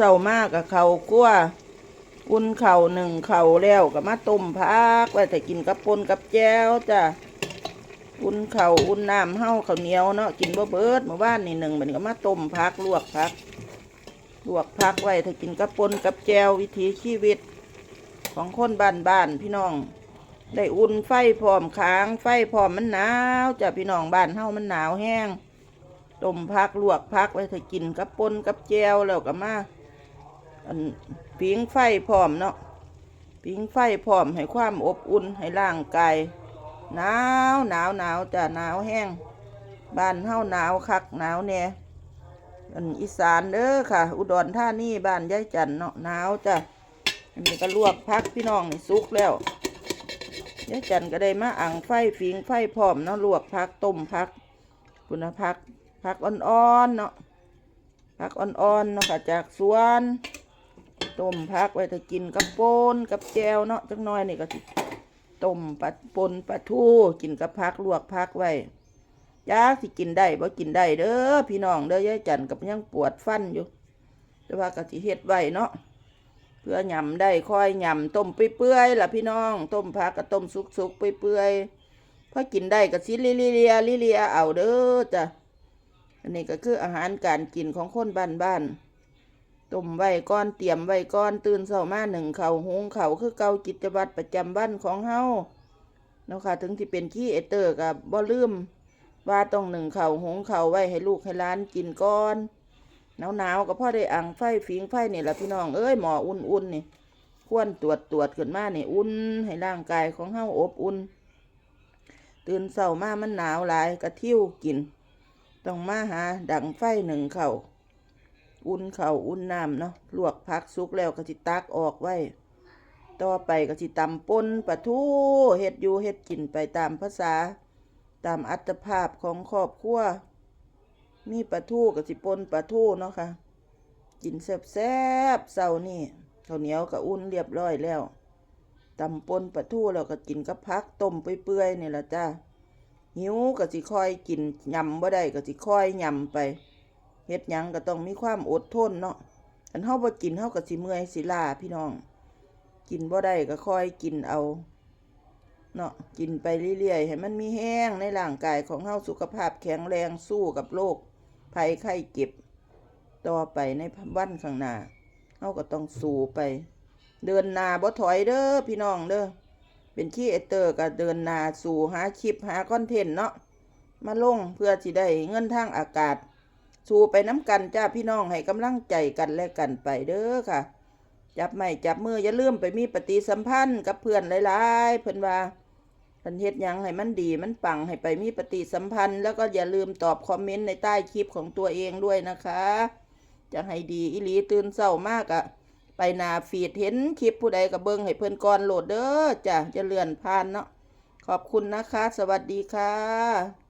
เศร้ามากกับเขากลัวอุ่นเข่าหนึ่งเข่าแล้วก็มาต้มพักไว้แต่กินกับปนกับแจ้วจ้ะอุ่นเข่าอุ่นน้ำเห่าข้าวเหนียวเนาะกินบ่เบิดเมื่อวานนี่หนึ่งมันก็มาต้มพักลวกพัก ลวกพักไว้ถ้ากินกับปนกับแจววิถีชีวิต ของคนบ้านบ้านพี่น้อง ได้อุ่นไฟพร้อมค้างไฟพร้อมมันหนาวจ้ะพี่น้องบ้านเฮามันหนาวแห้งต้มพักลวกพักไว้ถ้ากินกับปนกับแจวแล้วก็มา อันปิงไฟพร้อมเนาะปิงไฟพร้อมให้ความอบอุ่นให้ร่างกายหนาวหนาวหนาวจ้ะหนาวแห้งบ้านเฮาหนาวคักหนาวแน่อันอีสานเด้อค่ะ อุดรธานีบ้านยายจันเนาะหนาวจ้ะอันนี้ก็ลวกพักพี่น้องนี่สุกแล้วยายจันก็ได้มาอ่างไฟฟิงไฟพร้อมเนาะลวกพักต้มพักคุณพักพักอ่อนๆเนาะพักอ่อนๆเนาะค่ะจากสวน ต้มพักไว้ถ้ากินกับปนกับแจวเนาะจักหน้อยนี่ก็สิต้มปลาปนปลาทูกินกับพักลวกพักไว้ยากสิกินได้บ่กินได้เด้อพี่น้องเด้อยายจันกับยังปวดฟันอยู่แต่ว่าก็สิเฮ็ดไว้เนาะเพื่อหยำได้ค่อยหยำต้มเปื่อยๆล่ะพี่น้อง ต้มผักก็ต้มสุกๆเปื่อยๆพอกินได้ก็สิลิลิเลียลิเลียเอาเด้อจ้ะอันนี้ก็คืออาหารการกินของคนบ้านๆ ต้มไว้ก้อนเตรียมไว้ก้อนตื่นเช้ามาหนึ่งเขาหุงเขาคือเกากิจวัตรประจำวันของเฮาเนาะค่ะถึงที่เป็นขี้เอเตอร์ก็บ่ลืมว่าต้องหนึ่งเข่าหงเข่าไว้ให้ลูกให้ล้านกินก้อนหนาวหนาวก็พ่อได้อ่างไฟฟิงไฟนี่แหละพี่น้องเอ้ยหมออุ่นๆนี่ควรตรวจตรวจขึ้นมานี่อุ่นให้ร่างกายของเฮาอบอุ่น ตื่นเช้ามามันหนาวหลายกระทิ้วกิน ต้องมาหาดังไฟหนึ่งเข่า อุ่นเข่าวอุ่นน้ำเนาะลวกพักสุกแล้วก็สิตักออกไว้ ต่อไปก็สิตำปนปลาทูเฮ็ดอยู่เฮ็ดกินไปตามภาษา ตามอัตภาพของครอบครัวมีปลาทูกับสิปนปลาทูเนาะค่ะ กินแซ่บๆเสาร์นี่ข้าวเหนียวกับอุ่นเรียบร้อยแล้วตำปนปลาทูแล้วก็กินกับพักต้มเปื่อยๆนี่ละจ้าหิวก็สิคอยกินยำบ่ได้ก็สิคอยยำไป เฮ็ดหยังก็ต้องมีความอดทนเนาะอันเฮาบ่กินเฮาก็สิเมื่อยสิลาพี่น้อง กินบ่ได้ก็คอยกินเอาเนาะกินไปเรื่อยๆให้มันมีแห้งในร่างกายของเฮาสุขภาพแข็งแรงสู้กับโรคภัยไข้เจ็บ ต่อไปในวันข้างหน้าเฮาก็ต้องสู้ไป เดินหน้าบ่ถอยเด้อพี่น้องเด้อเป็นขี้เอเตอร์ก็เดินหน้าสู่หาคลิปหาคอนเทนต์เนาะมาลงเพื่อสิได้เงินทางอากาศ สู่ไปน้ำกันจ้าพี่น้องให้กำลังใจกันและกันไปเด้อค่ะ จับไม่จับมืออย่าลืมไปมีปฏิสัมพันธ์กับเพื่อนหลายๆเพิ่อนว่าเพิ่นเฮ็ดยังให้มันดีมันปังให้ไปมีปฏิสัมพันธ์ แล้วก็อย่าลืมตอบคอมเมนต์ในใต้คลิปของตัวเองด้วยนะคะ จะให้ดีอิลีตื่นเศร้ามากอะไปนาฟีดเห็นคลิปผู้ใดก็เบิงให้เพิ่อนก่อนโหลดเด้อจ้ะจะเลื่อนผ่านเนาะขอบคุณนะคะ สวัสดีค่ะ